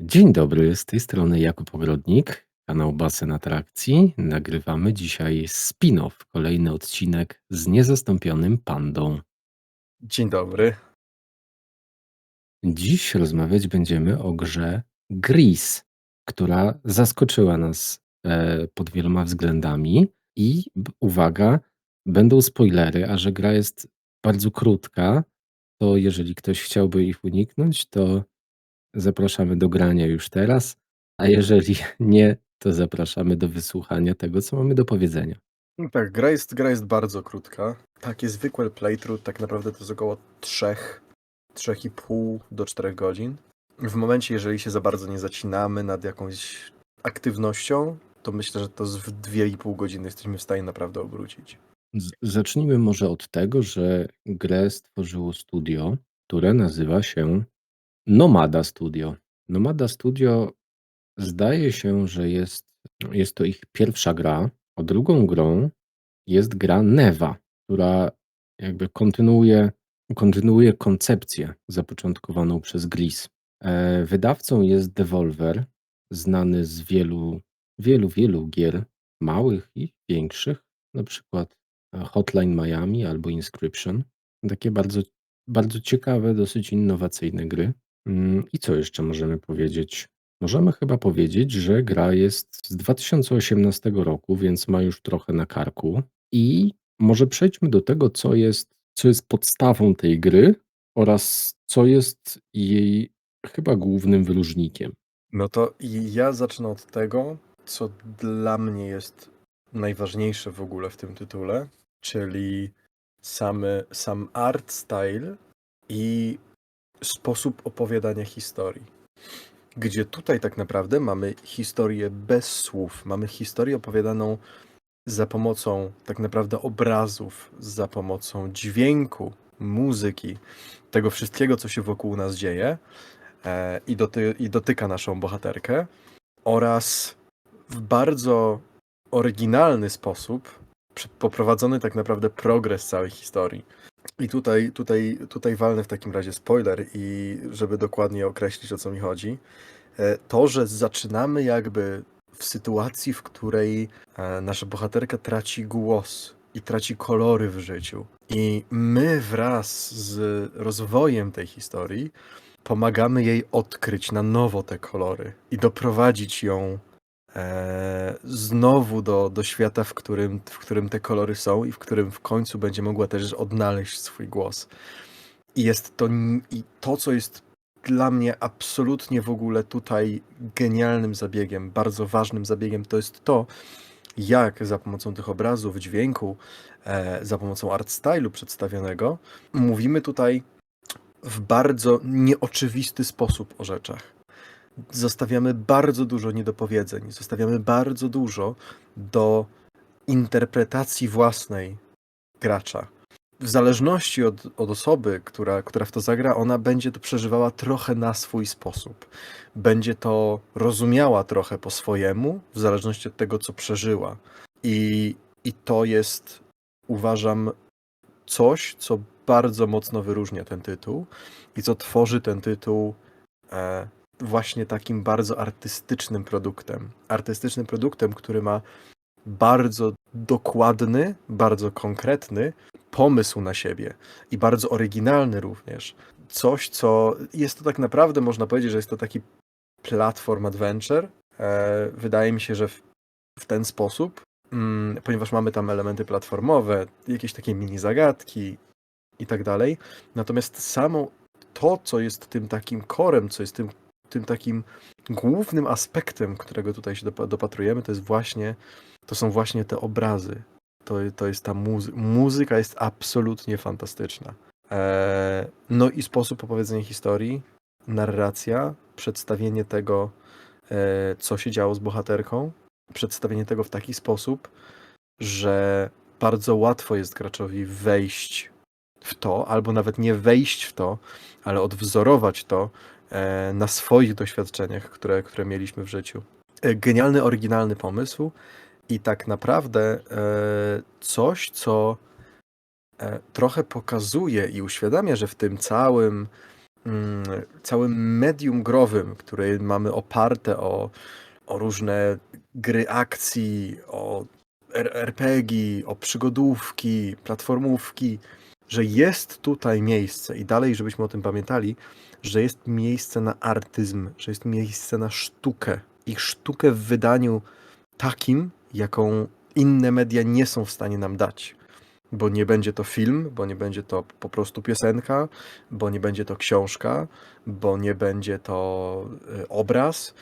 Dzień dobry, z tej strony Jakub Ogrodnik, kanał Basen Atrakcji. Nagrywamy dzisiaj spin-off, kolejny odcinek z niezastąpionym pandą. Dzień dobry. Dziś rozmawiać będziemy o grze Gris, która zaskoczyła nas e, pod wieloma względami i b- uwaga, będą spoilery, a że gra jest bardzo krótka, to jeżeli ktoś chciałby ich uniknąć, to Zapraszamy do grania już teraz, a jeżeli nie, to zapraszamy do wysłuchania tego, co mamy do powiedzenia. No tak, gra jest, gra jest bardzo krótka. Takie zwykłe playthrough tak naprawdę to jest około 3, 3,5 do 4 godzin. W momencie, jeżeli się za bardzo nie zacinamy nad jakąś aktywnością, to myślę, że to z w 2,5 godziny jesteśmy w stanie naprawdę obrócić. Z- Zacznijmy może od tego, że grę stworzyło studio, które nazywa się Nomada Studio. Nomada Studio zdaje się, że jest, jest to ich pierwsza gra, a drugą grą jest gra Neva, która jakby kontynuuje, kontynuuje koncepcję zapoczątkowaną przez Gris. E, Wydawcą jest Devolver, znany z wielu, wielu, wielu gier małych i większych, na przykład e, Hotline Miami albo Inscription. Takie bardzo, bardzo ciekawe, dosyć innowacyjne gry. Mm, I co jeszcze możemy powiedzieć? Możemy chyba powiedzieć, że gra jest z 2018 roku, więc ma już trochę na karku. I może przejdźmy do tego, co jest, co jest podstawą tej gry oraz co jest jej chyba głównym wyróżnikiem. No to ja zacznę od tego, co dla mnie jest najważniejsze w ogóle w tym tytule, czyli samy, sam art style i sposób opowiadania historii. Gdzie tutaj tak naprawdę mamy historię bez słów, mamy historię opowiadaną za pomocą tak naprawdę obrazów, za pomocą dźwięku, muzyki, tego wszystkiego, co się wokół nas dzieje e, i, doty, i dotyka naszą bohaterkę, oraz w bardzo oryginalny sposób poprowadzony tak naprawdę progres całej historii. I tutaj, tutaj, tutaj walnę w takim razie spoiler i żeby dokładnie określić o co mi chodzi. E, To, że zaczynamy jakby w sytuacji, w której e, nasza bohaterka traci głos i traci kolory w życiu. I my wraz z rozwojem tej historii pomagamy jej odkryć na nowo te kolory i doprowadzić ją znowu do, do świata, w którym, w którym te kolory są i w którym w końcu będzie mogła też odnaleźć swój głos. I jest to, i to co jest dla mnie absolutnie w ogóle tutaj genialnym zabiegiem, bardzo ważnym zabiegiem, to jest to, jak za pomocą tych obrazów, dźwięku, e, za pomocą art stylu przedstawionego, mówimy tutaj w bardzo nieoczywisty sposób o rzeczach. Zostawiamy bardzo dużo niedopowiedzeń, zostawiamy bardzo dużo do interpretacji własnej gracza. W zależności od, od osoby, która, która w to zagra, ona będzie to przeżywała trochę na swój sposób. Będzie to rozumiała trochę po swojemu, w zależności od tego, co przeżyła. I, i to jest, uważam, coś, co bardzo mocno wyróżnia ten tytuł i co tworzy ten tytuł e, właśnie takim bardzo artystycznym produktem. Artystycznym produktem, który ma bardzo dokładny, bardzo konkretny pomysł na siebie i bardzo oryginalny również. Coś, co jest to tak naprawdę, można powiedzieć, że jest to taki platform adventure. E, wydaje mi się, że w, ten sposób, mm, ponieważ mamy tam elementy platformowe, jakieś takie mini zagadki i tak dalej. Natomiast samo to, co jest tym takim korem, co jest tym, tym takim głównym aspektem, którego tutaj się dopa- dopatrujemy, to jest właśnie, to są właśnie te obrazy. To, to jest ta muzy- muzyka jest absolutnie fantastyczna. Eee, no i sposób opowiedzenia historii, narracja, przedstawienie tego, e, co się działo z bohaterką, przedstawienie tego w taki sposób, że bardzo łatwo jest graczowi wejść w to, albo nawet nie wejść w to, ale odwzorować to na swoich doświadczeniach, które, które mieliśmy w życiu. E, Genialny, oryginalny pomysł i tak naprawdę e, coś, co e, trochę pokazuje i uświadamia, że w tym całym mm, całym medium growym, które mamy oparte o, o różne gry akcji, o RPG, o przygodówki, platformówki, że jest tutaj miejsce i dalej, żebyśmy o tym pamiętali, że jest miejsce na artyzm, że jest miejsce na sztukę i sztukę w wydaniu takim, jaką inne media nie są w stanie nam dać. Bo nie będzie to film, bo nie będzie to po prostu piosenka, bo nie będzie to książka, bo nie będzie to y, obraz,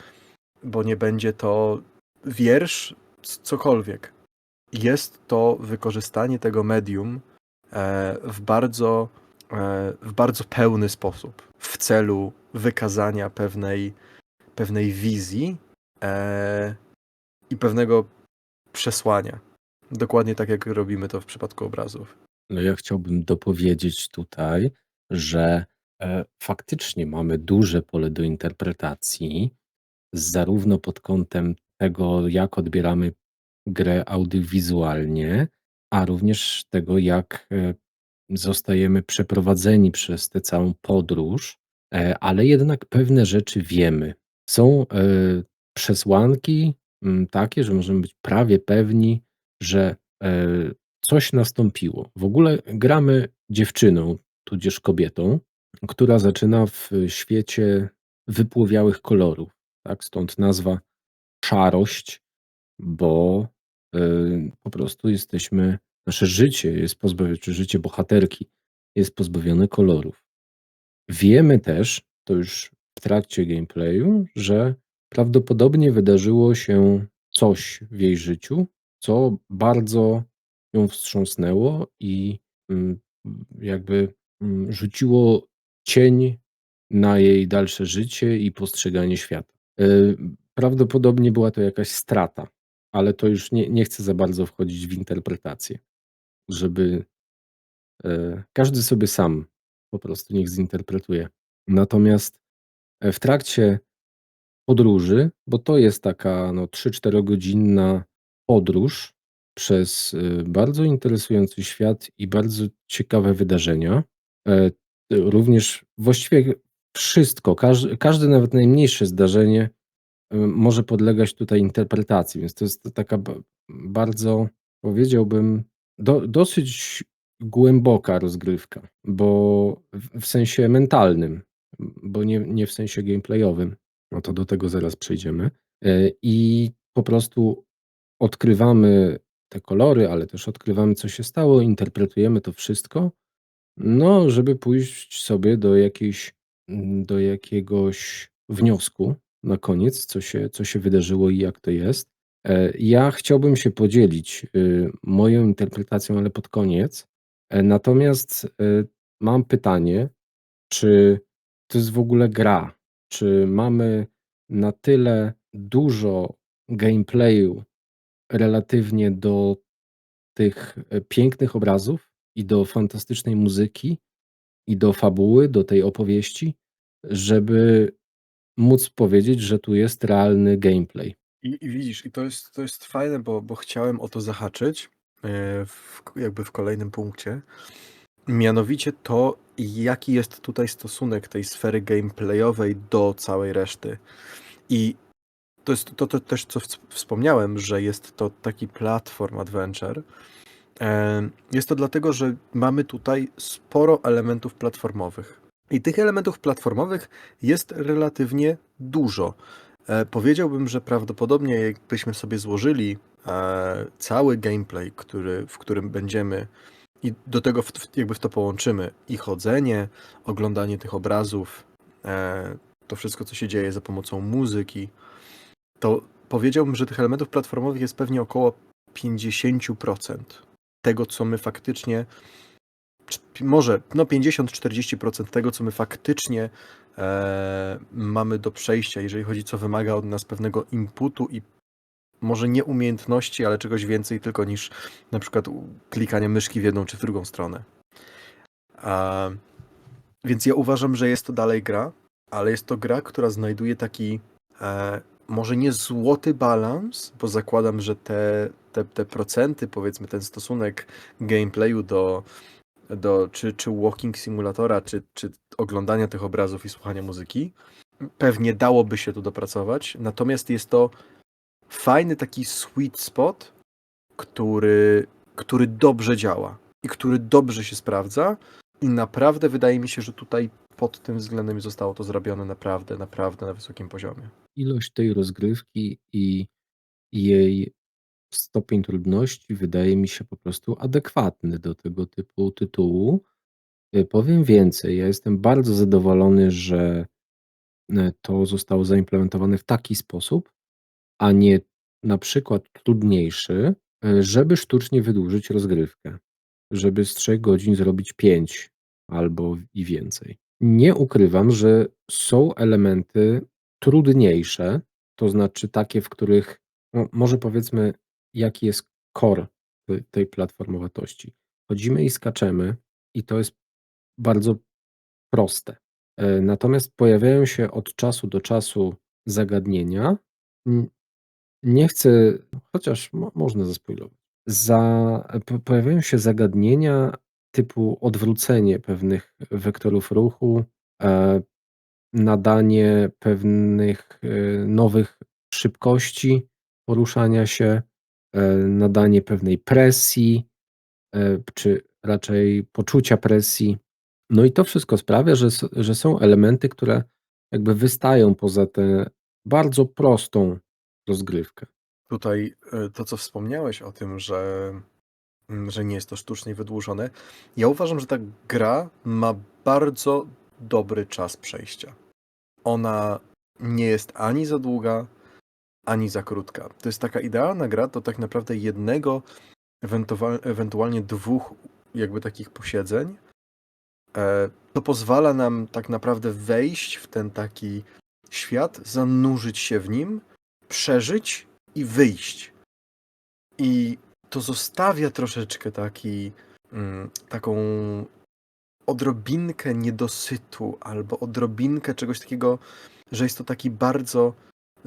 bo nie będzie to wiersz, cokolwiek. Jest to wykorzystanie tego medium e, w bardzo, w bardzo pełny sposób w celu wykazania pewnej, pewnej wizji e, i pewnego przesłania. Dokładnie tak, jak robimy to w przypadku obrazów. No ja chciałbym dopowiedzieć tutaj, że e, faktycznie mamy duże pole do interpretacji, zarówno pod kątem tego, jak odbieramy grę audiowizualnie, a również tego, jak e, zostajemy przeprowadzeni przez tę całą podróż, e, ale jednak pewne rzeczy wiemy. Są e, przesłanki mm, takie, że możemy być prawie pewni, że e, coś nastąpiło. W ogóle gramy dziewczyną, tudzież kobietą, która zaczyna w świecie wypłowiałych kolorów. Tak? Stąd nazwa szarość, bo po prostu jesteśmy Nasze życie jest pozbawione, czy życie bohaterki jest pozbawione kolorów. Wiemy też, to już w trakcie gameplayu, że prawdopodobnie wydarzyło się coś w jej życiu, co bardzo ją wstrząsnęło i mm, jakby mm, rzuciło cień na jej dalsze życie i postrzeganie świata. E, prawdopodobnie była to jakaś strata, ale to już nie, nie chcę za bardzo wchodzić w interpretację żeby e, każdy sobie sam po prostu niech zinterpretuje. Natomiast e, w trakcie podróży, bo to jest taka no, 3-4 godzinna podróż przez e, bardzo interesujący świat i bardzo ciekawe wydarzenia. Również właściwie wszystko, każde, każde nawet najmniejsze zdarzenie może podlegać tutaj interpretacji, więc to jest taka bardzo, powiedziałbym, do, dosyć głęboka rozgrywka, bo w, w sensie mentalnym, bo nie, nie w sensie gameplayowym. No to do tego zaraz przejdziemy. E, I po prostu odkrywamy te kolory, ale też odkrywamy, co się stało, interpretujemy to wszystko, no, żeby pójść sobie do jakiejś, do jakiegoś wniosku na koniec, co się, co się wydarzyło i jak to jest. E, ja chciałbym się podzielić y, moją interpretacją, ale pod koniec. E, natomiast y, mam pytanie, czy to jest w ogóle gra? Czy mamy na tyle dużo gameplayu relatywnie do tych e, pięknych obrazów i do fantastycznej muzyki i do fabuły, do tej opowieści, żeby móc powiedzieć, że tu jest realny gameplay? I, i widzisz, i to jest, to jest fajne, bo, bo chciałem o to zahaczyć e, w, jakby w kolejnym punkcie. Mianowicie to, jaki jest tutaj stosunek tej sfery gameplayowej do całej reszty. I to jest to, to też, co wspomniałem, że jest to taki platform adventure. E, jest to dlatego, że mamy tutaj sporo elementów platformowych. I tych elementów platformowych jest relatywnie dużo. E, powiedziałbym, że prawdopodobnie jakbyśmy sobie złożyli e, cały gameplay, który, w którym będziemy i do tego w, jakby w to połączymy i chodzenie, oglądanie tych obrazów, e, to wszystko, co się dzieje za pomocą muzyki, to powiedziałbym, że tych elementów platformowych jest pewnie około 50% tego, co my faktycznie może no 50-40% tego, co my faktycznie e, mamy do przejścia, jeżeli chodzi, co wymaga od nas pewnego inputu i może nie umiejętności, ale czegoś więcej tylko niż na przykład klikanie myszki w jedną czy w drugą stronę. Więc ja uważam, że jest to dalej gra, ale jest to gra, która znajduje taki e, może nie złoty balans, bo zakładam, że te, te, te procenty, powiedzmy ten stosunek gameplayu do, do czy, czy walking simulatora, czy, czy oglądania tych obrazów i słuchania muzyki. Pewnie dałoby się tu dopracować, natomiast jest to fajny taki sweet spot, który, który dobrze działa i który dobrze się sprawdza. I naprawdę wydaje mi się, że tutaj pod tym względem zostało to zrobione naprawdę, naprawdę na wysokim poziomie. Ilość tej rozgrywki i jej stopień trudności wydaje mi się po prostu adekwatny do tego typu tytułu. Y, powiem więcej, ja jestem bardzo zadowolony, że e, to zostało zaimplementowane w taki sposób, a nie na przykład trudniejszy, e, żeby sztucznie wydłużyć rozgrywkę. Żeby z 3 godzin zrobić 5 albo i więcej. Nie ukrywam, że są elementy trudniejsze, to znaczy takie, w których no, może powiedzmy, jaki jest core tej, platformowatości. Chodzimy i skaczemy, i to jest bardzo proste. E, Natomiast pojawiają się od czasu do czasu zagadnienia. Nie chcę, chociaż mo- można zaspoilować. Za, po- pojawiają się zagadnienia typu odwrócenie pewnych wektorów ruchu, e, nadanie pewnych e, nowych szybkości poruszania się, nadanie pewnej presji, e, czy raczej poczucia presji. No i to wszystko sprawia, że, że są elementy, które jakby wystają poza tę bardzo prostą rozgrywkę. Tutaj e, to, co wspomniałeś o tym, że, mm, że nie jest to sztucznie wydłużone, ja uważam, że ta gra ma bardzo dobry czas przejścia. Ona nie jest ani za długa, ani za krótka. To jest taka idealna gra do tak naprawdę jednego, ewentual- ewentualnie dwóch jakby takich posiedzeń. E, To pozwala nam tak naprawdę wejść w ten taki świat, zanurzyć się w nim, przeżyć i wyjść. I to zostawia troszeczkę taki, mm, taką odrobinkę niedosytu albo odrobinkę czegoś takiego, że jest to taki bardzo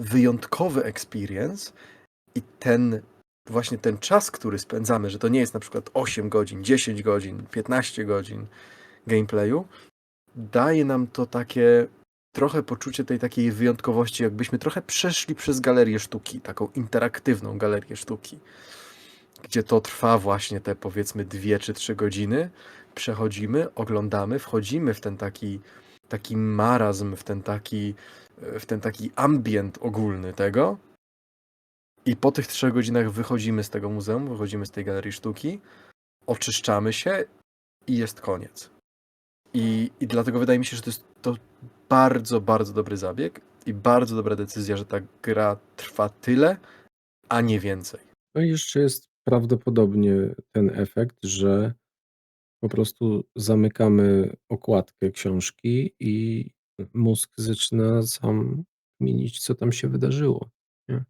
wyjątkowy experience i ten właśnie ten czas, który spędzamy, że to nie jest na przykład 8 godzin, 10 godzin, 15 godzin gameplayu, daje nam to takie trochę poczucie tej takiej wyjątkowości, jakbyśmy trochę przeszli przez galerię sztuki, taką interaktywną galerię sztuki, gdzie to trwa właśnie te powiedzmy dwie czy trzy godziny. Przechodzimy, oglądamy, wchodzimy w ten taki, taki marazm, w ten taki, w ten taki ambient ogólny tego. I po tych trzech godzinach wychodzimy z tego muzeum, wychodzimy z tej galerii sztuki, oczyszczamy się i jest koniec. I, I dlatego wydaje mi się, że to jest to bardzo, bardzo dobry zabieg i bardzo dobra decyzja, że ta gra trwa tyle, a nie więcej. No i jeszcze jest prawdopodobnie ten efekt, że po prostu zamykamy okładkę książki i mózg zaczyna sam kminić, co tam się wydarzyło. Nie?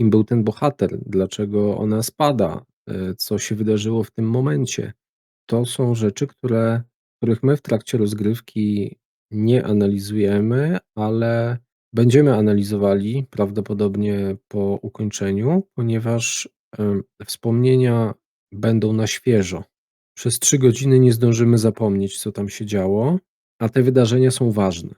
Kim był ten bohater, dlaczego ona spada, e, co się wydarzyło w tym momencie. To są rzeczy, które, których my w trakcie rozgrywki nie analizujemy, ale będziemy analizowali prawdopodobnie po ukończeniu, ponieważ wspomnienia będą na świeżo. Przez trzy godziny nie zdążymy zapomnieć, co tam się działo, a te wydarzenia są ważne.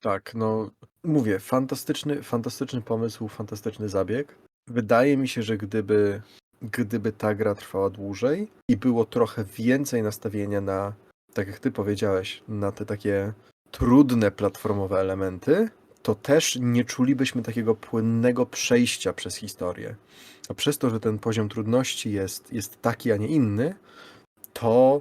Tak, no mówię, fantastyczny, fantastyczny pomysł, fantastyczny zabieg. Wydaje mi się, że gdyby, gdyby ta gra trwała dłużej i było trochę więcej nastawienia na, tak jak ty powiedziałeś, na te takie trudne platformowe elementy, to też nie czulibyśmy takiego płynnego przejścia przez historię. A przez to, że ten poziom trudności jest, jest taki, a nie inny, to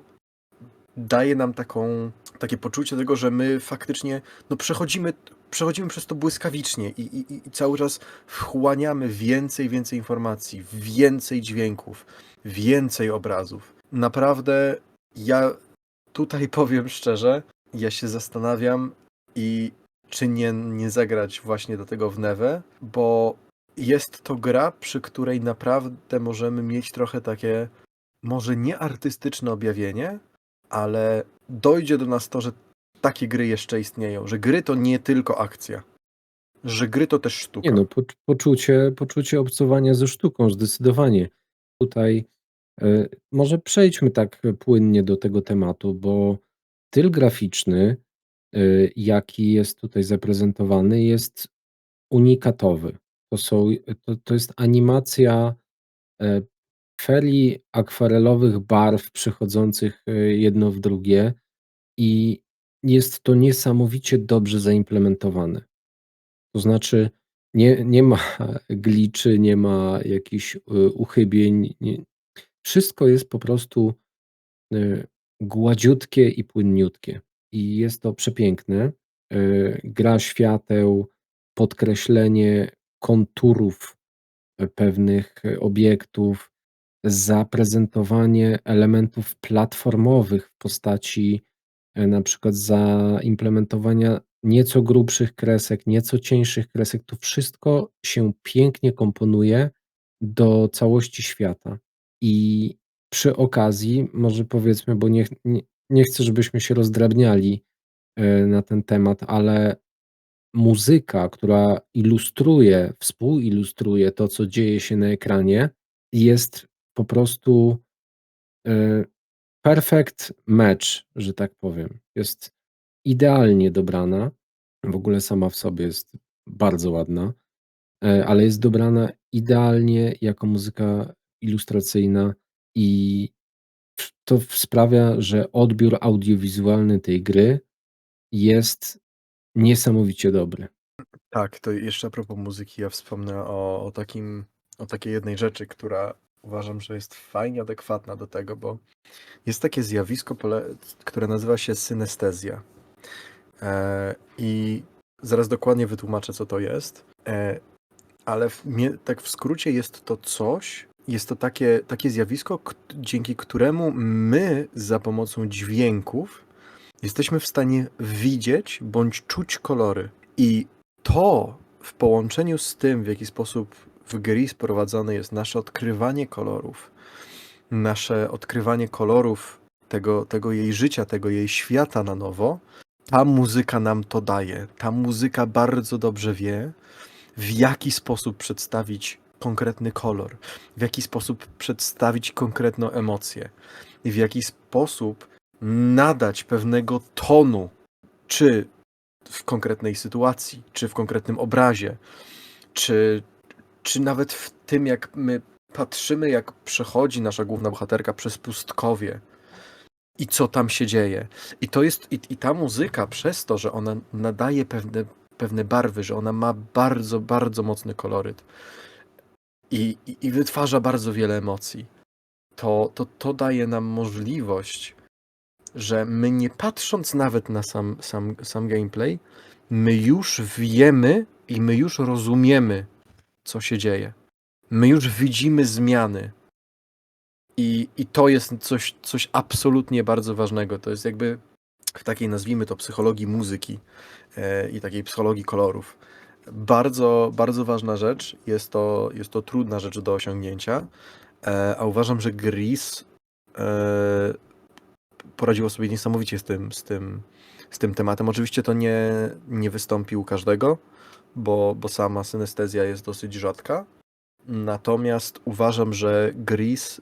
daje nam taką, takie poczucie tego, że my faktycznie no, przechodzimy, przechodzimy przez to błyskawicznie i, i, i cały czas wchłaniamy więcej, więcej informacji, więcej dźwięków, więcej obrazów. Naprawdę ja tutaj powiem szczerze, ja się zastanawiam i czy nie, nie zagrać właśnie do tego w Newę, bo jest to gra, przy której naprawdę możemy mieć trochę takie, może nie artystyczne objawienie, ale dojdzie do nas to, że takie gry jeszcze istnieją, że gry to nie tylko akcja, że gry to też sztuka. Nie no, po, poczucie, poczucie obcowania ze sztuką, zdecydowanie. Tutaj E, może przejdźmy tak płynnie do tego tematu, bo styl graficzny, y, jaki jest tutaj zaprezentowany, jest unikatowy. To są to to jest animacja, e, ferii akwarelowych barw przechodzących, y, jedno w drugie i jest to niesamowicie dobrze zaimplementowane. To znaczy nie nie ma glitchy, nie ma jakichś, y, uchybień, nie wszystko jest po prostu, y, gładziutkie i płynniutkie i jest to przepiękne. Gra świateł, podkreślenie konturów pewnych obiektów, zaprezentowanie elementów platformowych w postaci, e, na przykład zaimplementowania nieco grubszych kresek, nieco cieńszych kresek. To wszystko się pięknie komponuje do całości świata. I przy okazji może powiedzmy, bo nie nie nie chcę, żebyśmy się rozdrabniali, e, na ten temat, ale muzyka, która ilustruje, współuilustruje to, co dzieje się na ekranie, jest po prostu, y, perfect match, że tak powiem. Jest idealnie dobrana. W ogóle sama w sobie jest bardzo ładna, e, ale jest dobrana idealnie jako muzyka ilustracyjna i to sprawia, że odbiór audiowizualny tej gry jest niesamowicie dobry. Tak, to jeszcze a propos muzyki, ja wspomnę o o takim o takiej jednej rzeczy, która uważam, że jest fajnie adekwatna do tego, bo jest takie zjawisko które nazywa się synestezja. E, I zaraz dokładnie wytłumaczę, co to jest. E, ale w tak w skrócie jest to coś jest to takie takie zjawisko, dzięki któremu my za pomocą dźwięków jesteśmy w stanie widzieć bądź czuć kolory. I to w połączeniu z tym, w jaki sposób w Gris prowadzone jest nasze odkrywanie kolorów, nasze odkrywanie kolorów tego tego jej życia, tego jej świata na nowo, ta muzyka nam to daje. Ta muzyka bardzo dobrze wie, w jaki sposób przedstawić konkretny kolor, w jaki sposób przedstawić konkretną emocję i w jaki sposób nadać pewnego tonu, czy w konkretnej sytuacji, czy w konkretnym obrazie, czy czy nawet w tym, jak my patrzymy, jak przechodzi nasza główna bohaterka przez pustkowie i co tam się dzieje. I to jest i i ta muzyka przez to, że ona nadaje pewne pewne barwy, że ona ma bardzo, bardzo mocny koloryt i i i wytwarza bardzo wiele emocji. To to to daje nam możliwość, że my nie patrząc nawet na sam sam sam gameplay, my już wiemy i my już rozumiemy, co się dzieje. My już widzimy zmiany. I i to jest coś coś absolutnie bardzo ważnego. To jest jakby w takiej, nazwijmy to, psychologii muzyki, e, i takiej psychologii kolorów. Bardzo, bardzo ważna rzecz. Jest to jest to trudna rzecz do osiągnięcia, e, a uważam, że Gris, e, poradziło sobie niesamowicie z tym z tym z tym tematem. Oczywiście to nie nie wystąpi u każdego, bo bo sama synestezja jest dosyć rzadka. Natomiast uważam, że Gris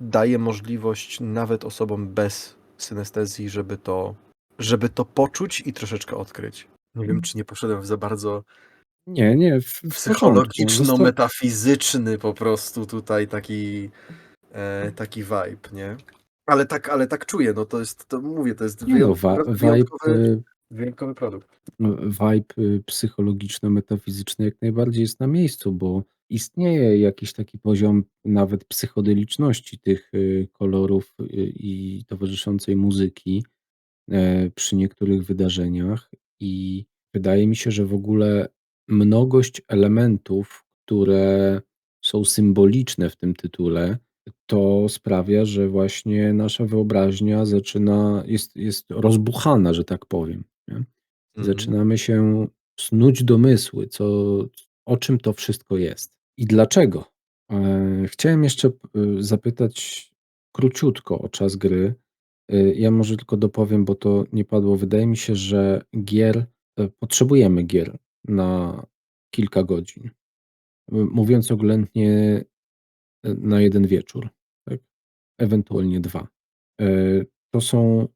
daje możliwość nawet osobom bez synestezji, żeby to żeby to poczuć i troszeczkę odkryć. Nie wiem, czy nie poszedłem w za bardzo Nie, nie, w psychologiczno-metafizyczny po prostu tutaj taki, e, taki vibe, nie? Ale tak ale tak czuję, no to jest to mówię, to jest Nie no, vibe, wyjątkowy y wyjątkowy produkt. vibe, y, psychologiczno-metafizyczny jak najbardziej jest na miejscu, bo istnieje jakiś taki poziom nawet psychodeliczności tych, y, kolorów, y, i towarzyszącej muzyki, e, przy niektórych wydarzeniach i wydaje mi się, że w ogóle mnogość elementów, które są symboliczne w tym tytule, to sprawia, że właśnie nasza wyobraźnia zaczyna jest jest rozbuchana, że tak powiem, nie? Mhm. Zaczynamy się snuć domysły, co o czym to wszystko jest i dlaczego. E, chciałem jeszcze y, zapytać króciutko o czas gry. Y, ja może tylko dopowiem, bo to nie padło. Wydaje mi się, że gier e, potrzebujemy gier na kilka godzin. Mówiąc oględnie, na jeden wieczór, tak? ewentualnie 2. Yy, to są,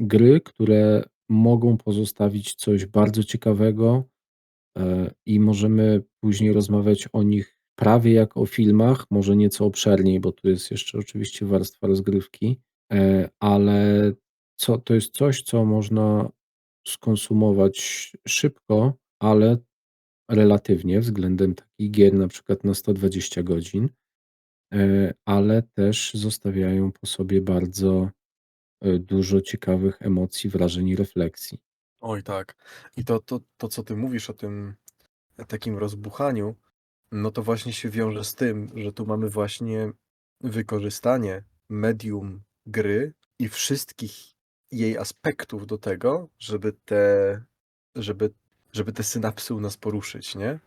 gry, które mogą pozostawić coś bardzo ciekawego, yy, i możemy później rozmawiać o nich prawie jak o filmach, może nieco obszerniej, bo tu jest jeszcze oczywiście warstwa rozgrywki, yy, ale co to jest coś, co można skonsumować szybko, ale relatywnie względem takich gier na przykład na 120 godzin, yy, ale też zostawiają po sobie bardzo, yy, dużo ciekawych emocji, wrażeń i refleksji. Oj tak. I to to to, co ty mówisz o tym takim rozbuchaniu, no to właśnie się wiąże z tym, że tu mamy właśnie wykorzystanie medium gry i wszystkich jej aspektów do tego, żeby te żeby żeby te synapsy u nas poruszyć, nie?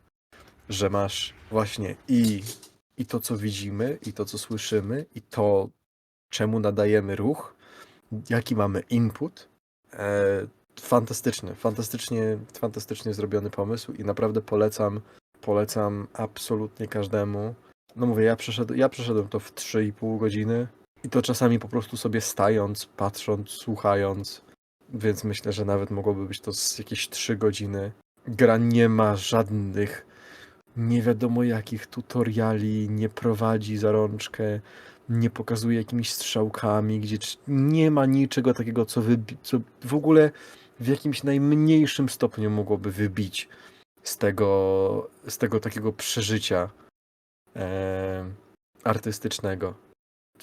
Że masz właśnie i i to, co widzimy, i to, co słyszymy, i to, czemu nadajemy ruch, jaki mamy input. Eee, fantastyczny, fantastycznie fantastycznie zrobiony pomysł i naprawdę polecam polecam absolutnie każdemu. No mówię, ja ja przeszedłem to w 3,5 godziny i to czasami po prostu sobie stając, patrząc, słuchając, więc myślę, że nawet mogłoby być to z jakieś 3 godziny. Gra nie ma żadnych nie wiadomo jakich tutoriali, nie prowadzi za rączkę, nie pokazuje jakimiś strzałkami, gdzie nie ma niczego takiego, co co w ogóle w jakimś najmniejszym stopniu mogłoby wybić z tego z tego takiego przeżycia, eee, artystycznego.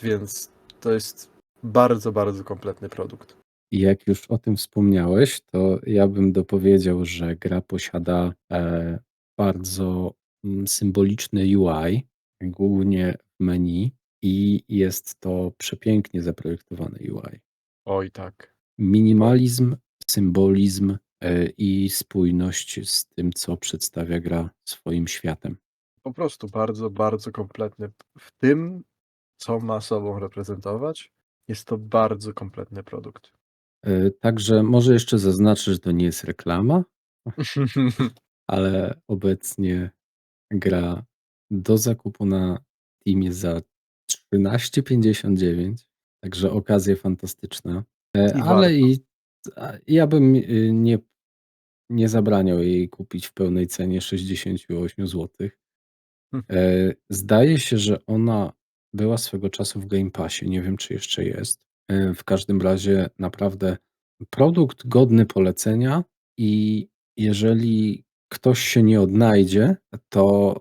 Więc to jest bardzo, bardzo kompletny produkt. I jak już o tym wspomniałeś, to ja bym dopowiedział, że gra posiada, e, bardzo, mm, symboliczne UI, głównie w menu i jest to przepięknie zaprojektowane UI. Oj tak. Minimalizm, symbolizm, e, i spójność z tym, co przedstawia gra swoim światem. Po prostu bardzo, bardzo kompletny. W tym, co ma sobą reprezentować, jest to bardzo kompletny produkt. E, także może jeszcze zaznaczę, że to nie jest reklama ale obecnie gra do zakupu na Steamie za 13,59, także okazja fantastyczna. E, I ale i ja bym, y, nie nie zabraniał jej kupić w pełnej cenie 68 złotych. E, zdaje się, że ona była swego czasu w Game Passie, nie wiem, czy jeszcze jest. E, w każdym razie naprawdę produkt godny polecenia i jeżeli ktoś się nie odnajdzie, to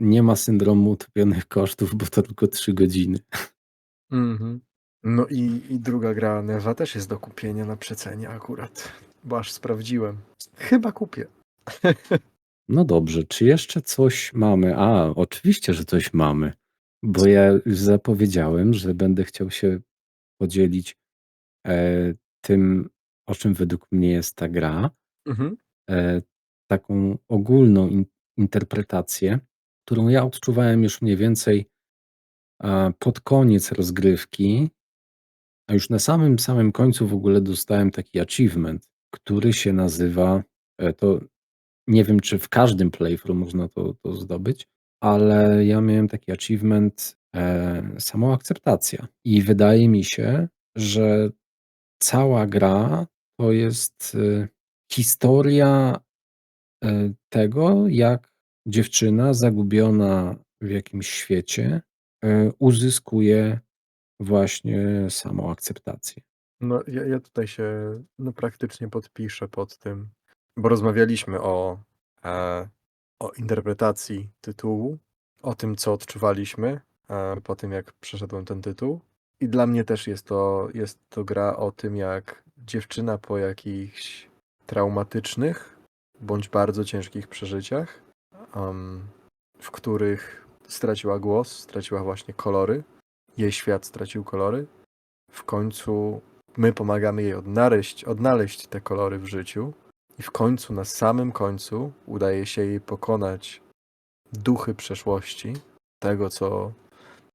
nie ma syndromu utopionych kosztów, bo to tylko 3 godziny. Mhm. No i i druga gra Neva też jest do kupienia na przecenie akurat, bo aż sprawdziłem. Chyba kupię. No dobrze, czy jeszcze coś mamy? A, oczywiście, że coś mamy, bo ja już zapowiedziałem, że będę chciał się podzielić, e, tym, o czym według mnie jest ta gra. Mhm. E, taką ogólną in interpretację, którą ja odczuwałem już mniej więcej, pod koniec rozgrywki. A już na samym, samym końcu w ogóle dostałem taki achievement, który się nazywa, e, to nie wiem, czy w każdym playthrough można to to zdobyć, ale ja miałem taki achievement, e, samoakceptacja. I wydaje mi się, że cała gra to jest, y, historia, e, tego, jak dziewczyna zagubiona w jakimś świecie, e, uzyskuje właśnie samoakceptację. No, ja ja tutaj się, no, praktycznie podpiszę pod tym, bo rozmawialiśmy o, e, o interpretacji tytułu, o tym, co odczuwaliśmy, e, po tym, jak przeszedłem ten tytuł. I dla mnie też jest to jest to gra o tym, jak dziewczyna po jakichś traumatycznych bądź bardzo ciężkich przeżyciach, em, w których straciła głos, straciła właśnie kolory, jej świat stracił kolory. W końcu my pomagamy jej odnaleźć odnaleźć te kolory w życiu i w końcu, na samym końcu udaje się jej pokonać duchy przeszłości, tego, co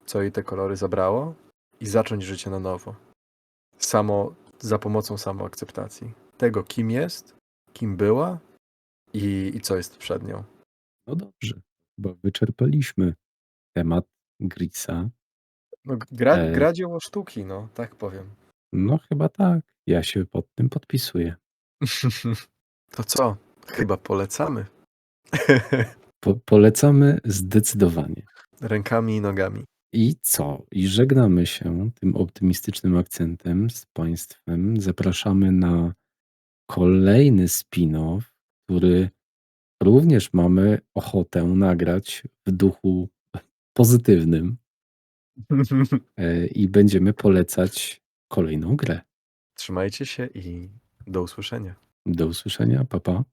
co jej te kolory zabrało i zacząć życie na nowo. Samo za pomocą samoakceptacji. Tego, kim jest, kim była i i co jest przed nią. No dobrze, chyba wyczerpaliśmy temat Grisa. No gra E gra dzieło sztuki, no, tak powiem. No chyba tak. Ja się pod tym podpisuję. To co? Chyba polecamy. Po polecamy zdecydowanie. Rękami i nogami. I co? I żegnamy się tym optymistycznym akcentem z państwem. Zapraszamy na kolejny spin-off, który również mamy ochotę nagrać w duchu pozytywnym. E, i będziemy polecać kolejną grę. Trzymajcie się i do usłyszenia. Do usłyszenia. Pa, pa.